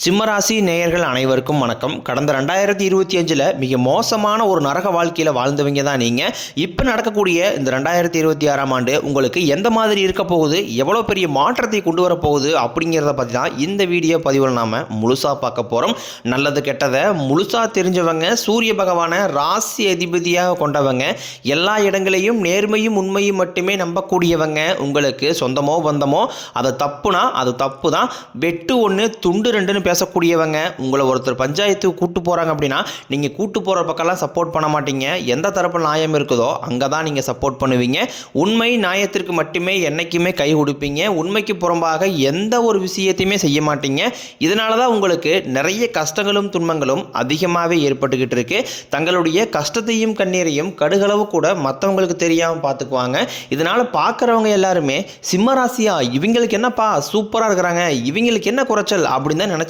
சிம்மராசி நேயர்கள் அனைவருக்கும் வணக்கம். கடந்த ரெண்டாயிரத்தி இருபத்தி அஞ்சில் மிக மோசமான ஒரு நரக வாழ்க்கையில் வாழ்ந்தவங்க தான் நீங்கள் இப்போ நடக்கக்கூடிய இந்த ரெண்டாயிரத்தி இருபத்தி ஆறாம் ஆண்டு உங்களுக்கு எந்த மாதிரி இருக்க போகுது? எவ்வளோ பெரிய மாற்றத்தை கொண்டு வர போகுது? அப்படிங்கிறத பற்றி தான் இந்த வீடியோ பதிவில் நாம் முழுசாக பார்க்க போகிறோம் நல்லது கெட்டதை முழுசாக தெரிஞ்சவங்க சூரிய பகவானை ராசி அதிபதியாக கொண்டவங்க எல்லா இடங்களையும் நேர்மையும் உண்மையும் மட்டுமே நம்பக்கூடியவங்க உங்களுக்கு சொந்தமோ பந்தமோ அதை தப்புனா அது தப்பு தான் வெட்டு ஒன்று துண்டு ரெண்டுன்னு பேசக்கூடியவங்க உங்களை ஒருத்தர் பஞ்சாயத்துக்கு கூட்டு போகிறாங்க அப்படின்னா நீங்கள் கூட்டு போகிற பக்கம்லாம் சப்போர்ட் பண்ண மாட்டீங்க. எந்த தரப்பு நியாயம் இருக்குதோ அங்கே தான் நீங்கள் சப்போர்ட் பண்ணுவீங்க. உண்மை நியாயத்திற்கு மட்டுமே என்றைக்குமே கை கொடுப்பீங்க. உண்மைக்கு புறம்பாக எந்த ஒரு விஷயத்தையுமே செய்ய மாட்டீங்க. இதனால தான் உங்களுக்கு நிறைய கஷ்டங்களும் துன்பங்களும் அதிகமாகவே ஏற்பட்டுக்கிட்டு இருக்கு. தங்களுடைய கஷ்டத்தையும் கண்ணீரையும் கடுகளவு கூட மற்றவங்களுக்கு தெரியாமல் பார்த்துக்குவாங்க இதனால் பார்க்குறவங்க எல்லாருமே சிம்மராசியா இவங்களுக்கு என்னப்பா? சூப்பராக இருக்கிறாங்க. இவங்களுக்கு என்ன குறைச்சல்? அப்படின்னு தான் நினச்சிட்டு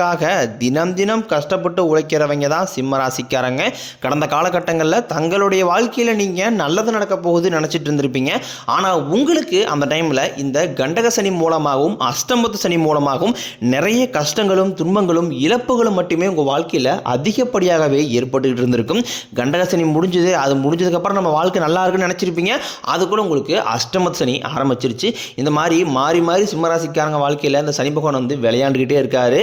அப்படிங்கறக்காக தினம் தினம் கஷ்டப்பட்டு உழைக்கிறவங்க தான் சிம்ம ராசிக்காரங்க கடந்த காலகட்டங்களில் தங்களுடைய வாழ்க்கையில் நீங்கள் நல்லது நடக்க போகுது நினச்சிட்டு இருந்திருப்பீங்க. ஆனால் உங்களுக்கு அந்த டைமில் இந்த கண்டக சனி மூலமாகவும் அஷ்டமத்து சனி மூலமாகவும் நிறைய கஷ்டங்களும் துன்பங்களும் இழப்புகளும் மட்டுமே உங்கள் வாழ்க்கையில் அதிகப்படியாகவே ஏற்பட்டுக்கிட்டு இருந்திருக்கும். கண்டக சனி முடிஞ்சது அது முடிஞ்சதுக்கப்புறம் நம்ம வாழ்க்கை நல்லா இருக்குன்னு நினச்சிருப்பீங்க. அது கூட உங்களுக்கு அஷ்டமத்து சனி ஆரம்பிச்சிருச்சு. இந்த மாதிரி மாறி மாறி சிம்மராசிக்காரங்க வாழ்க்கையில் இந்த சனி பகவான் வந்து விளையாண்டுக்கிட்டே இருக்காரு.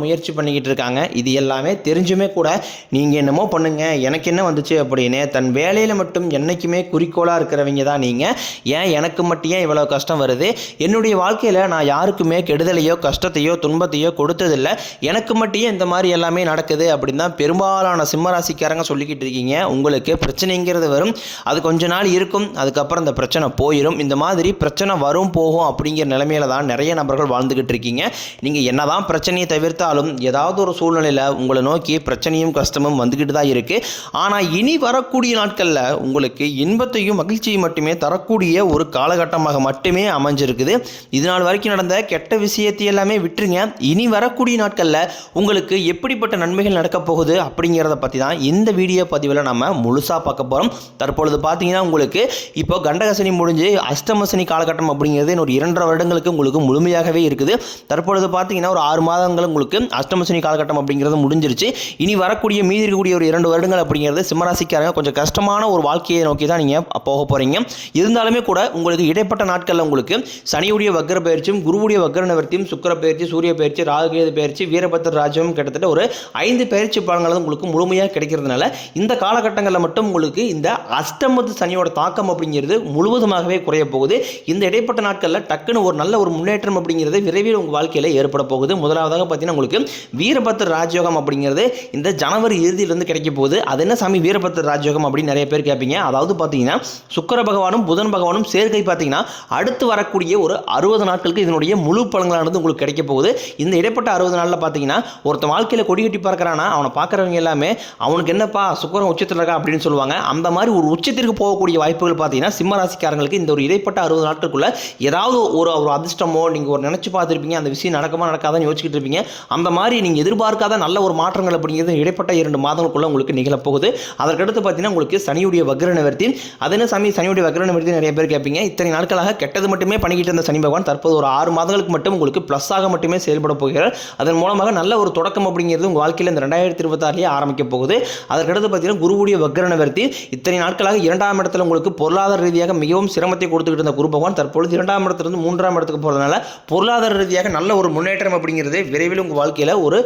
முயற்சி பண்ணிக்கிட்டு இருக்காங்க. இது எல்லாமே தெரிஞ்சுமே கூட நீங்கள் என்னமோ பண்ணுங்க. எனக்கு என்ன வந்துச்சு அப்படின்னு தன் வேலையில் மட்டும் என்றைக்குமே குறிக்கோளாக இருக்கிறவங்க தான் நீங்கள் ஏன் எனக்கு மட்டும் ஏன் இவ்வளோ கஷ்டம் வருது? என்னுடைய வாழ்க்கையில் நான் யாருக்குமே கெடுதலையோ கஷ்டத்தையோ துன்பத்தையோ கொடுத்ததில்லை. எனக்கு மட்டும் இந்த மாதிரி எல்லாமே நடக்குது அப்படின்னு தான் பெரும்பாலான சிம்மராசிக்காரங்க சொல்லிக்கிட்டு இருக்கீங்க. உங்களுக்கு பிரச்சனைங்கிறது வரும். அது கொஞ்ச நாள் இருக்கும். அதுக்கப்புறம் இந்த பிரச்சனை போயிடும் இந்த மாதிரி பிரச்சனை வரும் போகும் அப்படிங்கிற நிலைமையில தான் நிறைய நபர்கள் வாழ்ந்துக்கிட்டு இருக்கீங்க. நீங்கள் என்னதான் பிரச்சனையை தவிர்த்து தவிர்த்தாலும் ஏதாவது ஒரு சூழ்நிலையில் உங்களை நோக்கி பிரச்சனையும் கஷ்டமும் வந்துக்கிட்டு தான் இருக்குது ஆனால் இனி வரக்கூடிய நாட்களில் உங்களுக்கு இன்பத்தையும் மகிழ்ச்சியும் மட்டுமே தரக்கூடிய ஒரு காலகட்டமாக மட்டுமே அமைஞ்சிருக்குது. இது நாள் வரைக்கும் நடந்த கெட்ட விஷயத்தை எல்லாமே விட்டுருங்க. இனி வரக்கூடிய நாட்களில் உங்களுக்கு எப்படிப்பட்ட நன்மைகள் நடக்கப் போகுது அப்படிங்கிறத பற்றி தான் இந்த வீடியோ பதிவில் நம்ம முழுசாக பார்க்க போகிறோம் தற்பொழுது பார்த்தீங்கன்னா உங்களுக்கு இப்போ கண்டகசனி முடிஞ்சு அஷ்டமசனி காலகட்டம் அப்படிங்கிறது இன்னொரு இரண்டரை வருடங்களுக்கு உங்களுக்கு முழுமையாகவே இருக்குது. தற்பொழுது பார்த்தீங்கன்னா ஒரு ஆறு மாதங்கள் உங்களுக்கு அஷ்டமசனி காலகட்டம் அப்படிங்கிறது முடிஞ்சிருச்சு. இனி வரக்கூடிய மீதி இருக்கக்கூடிய ஒரு இரண்டு வருடங்கள் அப்படிங்கிறது சிம்மராசிக்காரங்க கொஞ்சம் கஷ்டமான ஒரு வாழ்க்கையை நோக்கி தான் நீங்கள் போக போகிறீங்க இருந்தாலுமே கூட உங்களுக்கு இடைப்பட்ட நாட்களில் உங்களுக்கு சனியுடைய வக்கர பயிற்சியும் குருவுடைய வக்கர நிவர்த்தியும் சுக்கர பயிற்சி சூரிய பயிற்சி ராகுகேது பயிற்சி வீரபத்திர ராஜ்யம் கிட்டத்தட்ட ஒரு ஐந்து பயிற்சி பலன்கள் உங்களுக்கு முழுமையாக கிடைக்கிறதுனால இந்த காலகட்டங்களில் மட்டும் உங்களுக்கு இந்த அஷ்டமத்து சனியோட தாக்கம் அப்படிங்கிறது முழுவதுமாகவே குறைய போகுது. இந்த இடைப்பட்ட நாட்களில் டக்குன்னு ஒரு நல்ல ஒரு முன்னேற்றம் அப்படிங்கிறது விரைவில் உங்கள் வாழ்க்கையில் ஏற்பட போகுது. முதலாவதாக பார்த்தீங்கன்னா உங்களுக்கு வீரபத்திர ராஜயோகம் அப்படிங்கிறது இந்த ஜனவரி இறுதியிலிருந்து கிடைக்க போகுது அது என்ன சாமி வீரபத்ர ராஜயோகம் அப்படின்னு நிறைய பேர் கேட்பீங்க. அதாவது பார்த்தீங்கன்னா சுக்கர பகவானும் புதன் பகவானும் சேர்க்கை பார்த்தீங்கன்னா அடுத்து வரக்கூடிய ஒரு அறுபது நாட்களுக்கு இதனுடைய முழு பலன்களானது உங்களுக்கு கிடைக்க போகுது இந்த இடைப்பட்ட அறுபது நாளில் பார்த்தீங்கன்னா ஒருத்தன் வாழ்க்கையில் கொடி கட்டி பார்க்குறானா அவனை பார்க்குறவங்க எல்லாமே அவனுக்கு என்னப்பா சுக்கரம் உச்சத்தில் இருக்கா அப்படின்னு சொல்லுவாங்க. அந்த மாதிரி ஒரு உச்சத்திற்கு போகக்கூடிய வாய்ப்புகள் பார்த்தீங்கன்னா சிம்ம ராசிக்காரங்களுக்கு இந்த ஒரு இடைப்பட்ட அறுபது நாட்களுக்குள்ள ஏதாவது ஒரு ஒரு அதிர்ஷ்டமோ நீங்கள் ஒரு நினச்சி பார்த்துருப்பீங்க. அந்த விஷயம் நடக்குமா நடக்காதான்னு யோசிச்சுட்டு இருப்பீங்க. அந்த மாதிரி நீங்கள் எதிர்பார்க்காத நல்ல ஒரு மாற்றங்கள் அப்படிங்கிறது இடைப்பட்ட இரண்டு மாதங்களுக்குள்ள உங்களுக்கு நிகழப்போகுது. அதற்கடுத்து பார்த்தீங்கன்னா உங்களுக்கு சனியுடைய வக்ர நிவர்த்தி. அது என்ன சாமி? சனியுடைய வக்ர நிவர்த்தி நிறைய பேர் கேட்பீங்க இத்தனை நாட்களாக கெட்டது மட்டுமே பண்ணிக்கிட்டு இருந்த சனி பகவான் தற்போது ஒரு ஆறு மாதங்களுக்கு மட்டும் உங்களுக்கு ப்ளஸ்ஸாக மட்டுமே செயல்பட போகிறார். அதன் மூலமாக நல்ல ஒரு தொடக்கம் அப்படிங்கிறது உங்கள் வாழ்க்கையில் இந்த ரெண்டாயிரத்தி இருபத்தாறுலேயே ஆரம்பிக்க போகுது. அதற்கடுத்து பார்த்தீங்கன்னா குருவுடைய வக்ர நிவர்த்தி. இத்தனை நாட்களாக இரண்டாம் இடத்துல உங்களுக்கு பொருளாதார ரீதியாக மிகவும் சிரமத்தை கொடுத்துக்கிட்டு இருந்த குரு பகவான் தற்பொழுது இரண்டாம் இடத்திலிருந்து மூன்றாம் இடத்துக்கு போகிறதுனால பொருளாதார ரீதியாக நல்ல ஒரு முன்னேற்றம் அப்படிங்கிறது விரைவில் உங்கள் வாழ்க்கையில் ஒரு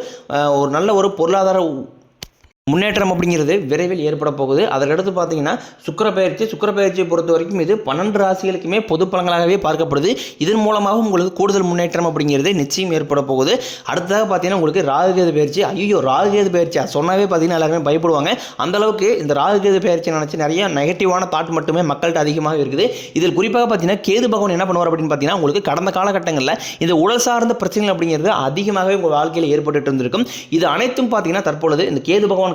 ஒரு நல்ல ஒரு பொருளாதார முன்னேற்றம் அப்படிங்கிறது விரைவில் ஏற்பட போகுது. அதற்கடுத்து பார்த்தீங்கன்னா சுக்கரப்பயிற்சி பயிற்சி சுக்கிர பயிற்சியை பொறுத்த வரைக்கும் இது பன்னெண்டு ராசிகளுக்குமே பொது பலன்களாகவே பார்க்கப்படுது. இதன் மூலமாக உங்களுக்கு கூடுதல் முன்னேற்றம் அப்படிங்கிறது நிச்சயம் ஏற்பட போகுது. அடுத்ததாக பார்த்தீங்கன்னா உங்களுக்கு ராகுகேது பயிற்சி. ஐயோ ராகுகேது பயிற்சி சொன்னாவே பார்த்தீங்கன்னா எல்லாருமே பயப்படுவாங்க. அந்த அளவுக்கு இந்த ராகுகேது பயிற்சி நினச்சி நிறைய நெகட்டிவான தாட் மட்டுமே மக்கள்கிட்ட அதிகமாக இருக்குது. இதில் குறிப்பாக பார்த்தீங்கன்னா கேது பகவான் என்ன பண்ணுவார் அப்படின்னு பார்த்தீங்கன்னா உங்களுக்கு கடந்த காலகட்டங்களில் இந்த உடல் சார்ந்த பிரச்சனைகள் அப்படிங்கிறது அதிகமாகவே உங்கள் வாழ்க்கையில் ஏற்பட்டு இருந்திருக்கும். இது அனைத்தும் பார்த்தீங்கன்னா தற்பொழுது இந்த கேது பகவான்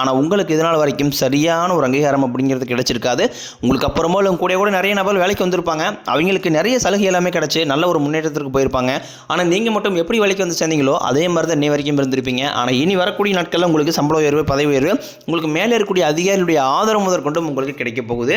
ஆனால் உங்களுக்கு இதனால் வரைக்கும் சரியான ஒரு அங்கீகாரம் அப்படிங்கிறது கிடைச்சிருக்காது? உங்களுக்கு அப்புறமா இல்லை கூட கூட நிறைய நபர் வேலைக்கு வந்திருப்பாங்க. அவங்களுக்கு நிறைய சலுகை எல்லாமே கிடச்சி நல்ல ஒரு முன்னேற்றத்திற்கு போயிருப்பாங்க. ஆனால் நீங்கள் மட்டும் எப்படி வேலைக்கு வந்து சேர்ந்தீங்களோ அதே மாதிரி தான் இன்னை வரைக்கும் இருந்திருப்பீங்க. ஆனால் இனி வரக்கூடிய நாட்களில் உங்களுக்கு சம்பள உயர்வு பதவி உயர்வு உங்களுக்கு மேலே இருக்கக்கூடிய அதிகாரிகளுடைய ஆதரவு முதற்கொண்டும் உங்களுக்கு கிடைக்க போகுது.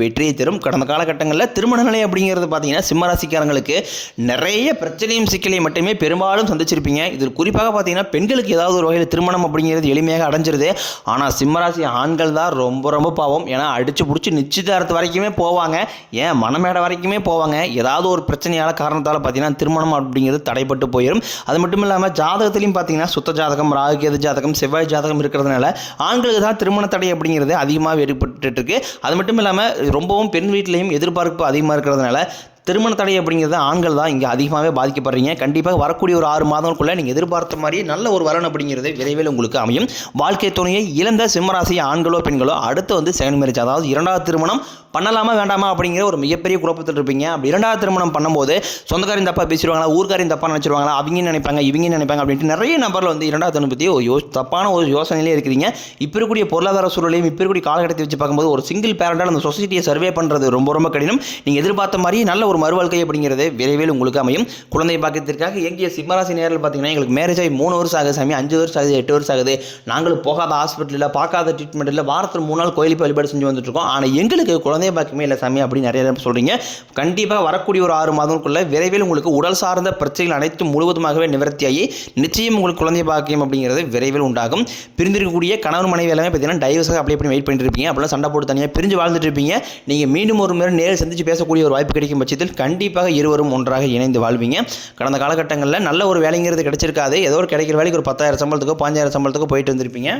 வெற்றியை தரும். கடந்த காலகட்டங்களில் திருமண நிலை அப்படிங்கிறது பார்த்தீங்கன்னா சிம்மராசிக்காரங்களுக்கு நிறைய பிரச்சனையும் சிக்கலையும் மட்டுமே பெரும்பாலும் சந்திச்சிருப்பீங்க. இதில் குறிப்பாக பார்த்தீங்கன்னா பெண்களுக்கு ஏதாவது ஒரு வகையில் திருமணம் அப்படிங்கிறது எளிமையாக அடைஞ்சிருது. ஆனால் சிம்மராசி ஆண்கள் தான் ரொம்ப ரொம்ப பாவம். ஏன்னா அடிச்சு பிடிச்சி நிச்சயதாரத்து வரைக்குமே போவாங்க. ஏன்? மனமேடை வரைக்குமே போவாங்க. ஏதாவது ஒரு பிரச்சனையால் காரணத்தால் பார்த்தீங்கன்னா திருமணம் அப்படிங்கிறது தடைப்பட்டு போயிடும் அது மட்டும் இல்லாமல் ஜாதகத்திலையும் பார்த்தீங்கன்னா சுத்த ஜாதகம் ராகுகேது ஜாதகம் செவ்வாய் ஜாதகம் இருக்கிறதுனால ஆண்களுக்கு தான் திருமண தடை அப்படிங்கிறது அதிகமாக ஏற்பட்டு இருக்கு. அது மட்டும் இல்லாமல் ரொம்பவும் பெண் வீட்டிலையும் எதிர்பார்ப்பு அதிகமாக இருக்கிறதுனால திருமண தடை அப்படிங்கிறது ஆண்கள் தான் இங்கே அதிகமாகவே பாதிக்கப்படுறீங்க. கண்டிப்பாக வரக்கூடிய ஒரு ஆறு மாதங்களுக்குள்ளே நீங்கள் எதிர்பார்த்த மாதிரி நல்ல ஒரு வரன் அப்படிங்கிறது விரைவில் உங்களுக்கு அமையும். வாழ்க்கை துணையை இழந்த சிம்மராசி ஆண்களோ பெண்களோ அடுத்து வந்து செகண்ட் மேரேஜ் அதாவது இரண்டாவது திருமணம் பண்ணலாமா வேண்டாமா அப்படிங்கிற ஒரு மிகப்பெரிய குழப்பத்தில் இருப்பீங்க. அப்படி இரண்டாவது திருமணம் பண்ணும்போது சொந்தக்காரின் தப்பா பேசிடுவாங்களா ஊர்க்காரின் தப்பாக நினச்சிருவாங்களா அவங்க நினைப்பாங்க இவங்க நினைப்பாங்க அப்படின்ட்டு நிறைய நபரில் வந்து இரண்டாவது திருமணத்தை பற்றி ஒரு யோ தப்பான ஒரு யோசனையிலே இருக்கிறீங்க. இப்போ இருக்கக்கூடிய பொருளாதார சூழலையும் இப்போ இருக்கக்கூடிய காலகட்டத்தை வச்சு பார்க்கும்போது ஒரு சிங்கிள் பேரண்டால் அந்த சொசைட்டியை சர்வே பண்ணுறது ரொம்ப ரொம்ப கடினம். நீங்கள் எதிர்பார்த்த மாதிரி நல்ல ஒரு மறுவாழ்க்கை அப்படிங்கிறது விரைவில் உங்களுக்கு அமையும். குழந்தை பாக்கியத்திற்காக இயங்கிய சிம்மராசி நேரில் பார்த்தீங்கன்னா எங்களுக்கு மேரேஜ் ஆகி மூணு வருஷம் ஆகுது சாமி. அஞ்சு வருஷம் ஆகுது எட்டு வருஷம் ஆகுது. நாங்களும் போகாத ஹாஸ்பிட்டலில் பார்க்காத ட்ரீட்மெண்ட் இல்லை வாரத்தில் மூணு நாள் கோயிலுக்கு வழிபாடு செஞ்சு வந்துட்டு இருக்கோம். ஆனால் எங்களுக்கு குழந்தை பாக்கியமே இல்லை சாமி அப்படின்னு நிறைய பேர் சொல்கிறீங்க கண்டிப்பாக வரக்கூடிய ஒரு ஆறு மாதங்களுக்குள்ள விரைவில் உங்களுக்கு உடல் சார்ந்த பிரச்சனைகள் அனைத்தும் முழுவதுமாகவே நிவர்த்தியாகி நிச்சயம் உங்களுக்கு குழந்தை பாக்கியம் அப்படிங்கிறது விரைவில் உண்டாகும். பிரிந்திருக்கக்கூடிய கணவன் மனைவி எல்லாமே பார்த்தீங்கன்னா டைவர்ஸாக அப்படியே பண்ணி வெயிட் பண்ணிட்டு இருப்பீங்க. அப்படிலாம் சண்டை போட்டு தனியாக பிரிஞ்சு வாழ்ந்துட்டு இருப்பீங்க. நீங்கள் மீண்டும் ஒரு முறை நேரில் சந்திச்சு பேசக்கூடிய ஒரு வாய்ப்பு கிடைக்கும் பட்சத்தில் கண்டிப்பாக இருவரும் ஒன்றாக இணைந்து வாழ்வீங்க. கடந்த காலகட்டங்களில் நல்ல ஒரு வேலைங்கிறது கிடைச்சிருக்காது. ஏதோ ஒரு கிடைக்கிற வேலைக்கு ஒரு பத்தாயிரம் சம்பளத்துக்கோ பாஞ்சாயிரம் சம்பளத்துக்கோ போயிட்டு வந்திருப்பீங்க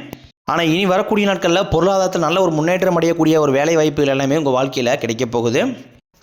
ஆனால் இனி வரக்கூடிய நாட்களில் பொருளாதாரத்தில் நல்ல ஒரு முன்னேற்றம் அடையக்கூடிய ஒரு வேலை வாய்ப்புகள் எல்லாமே உங்கள் வாழ்க்கையில் கிடைக்க போகுது.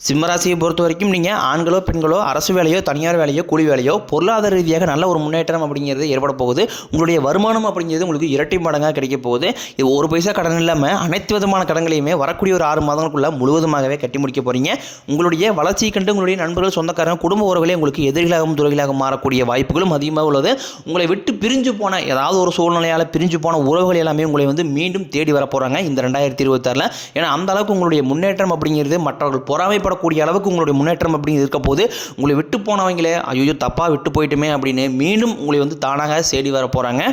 சிம்மராசியை பொறுத்த வரைக்கும் நீங்கள் ஆண்களோ பெண்களோ அரசு வேலையோ தனியார் வேலையோ கூலி வேலையோ பொருளாதார ரீதியாக நல்ல ஒரு முன்னேற்றம் அப்படிங்கிறது ஏற்பட போகுது. உங்களுடைய வருமானம் அப்படிங்கிறது உங்களுக்கு இரட்டை மடங்காக கிடைக்க போகுது. இது ஒரு பைசா கடன் இல்லாமல் அனைத்து விதமான கடன்களையுமே வரக்கூடிய ஒரு ஆறு மாதங்களுக்குள்ள முழுவதுமாகவே கட்டி முடிக்க போகிறீங்க உங்களுடைய வளர்ச்சியை கண்டு உங்களுடைய நண்பர்கள் சொந்தக்காரங்க குடும்ப உறவுகளே உங்களுக்கு எதிரிகளாகவும் துறைகளாக மாறக்கூடிய வாய்ப்புகளும் அதிகமாக உள்ளது. உங்களை விட்டு பிரிஞ்சு போன ஏதாவது ஒரு சூழ்நிலையால் பிரிஞ்சு போன உறவுகள் எல்லாமே உங்களை வந்து மீண்டும் தேடி வர போகிறாங்க இந்த ரெண்டாயிரத்தி இருபத்தாறில். ஏன்னா அந்த அளவுக்கு உங்களுடைய முன்னேற்றம் அப்படிங்கிறது மற்றவர்கள் ஏற்படக்கூடிய அளவுக்கு உங்களுடைய முன்னேற்றம் அப்படிங்கிறது இருக்க போது உங்களை விட்டு போனவங்களே ஐயோ தப்பாக விட்டு போயிட்டுமே அப்படின்னு மீண்டும் உங்களை வந்து தானாக தேடி வர போகிறாங்க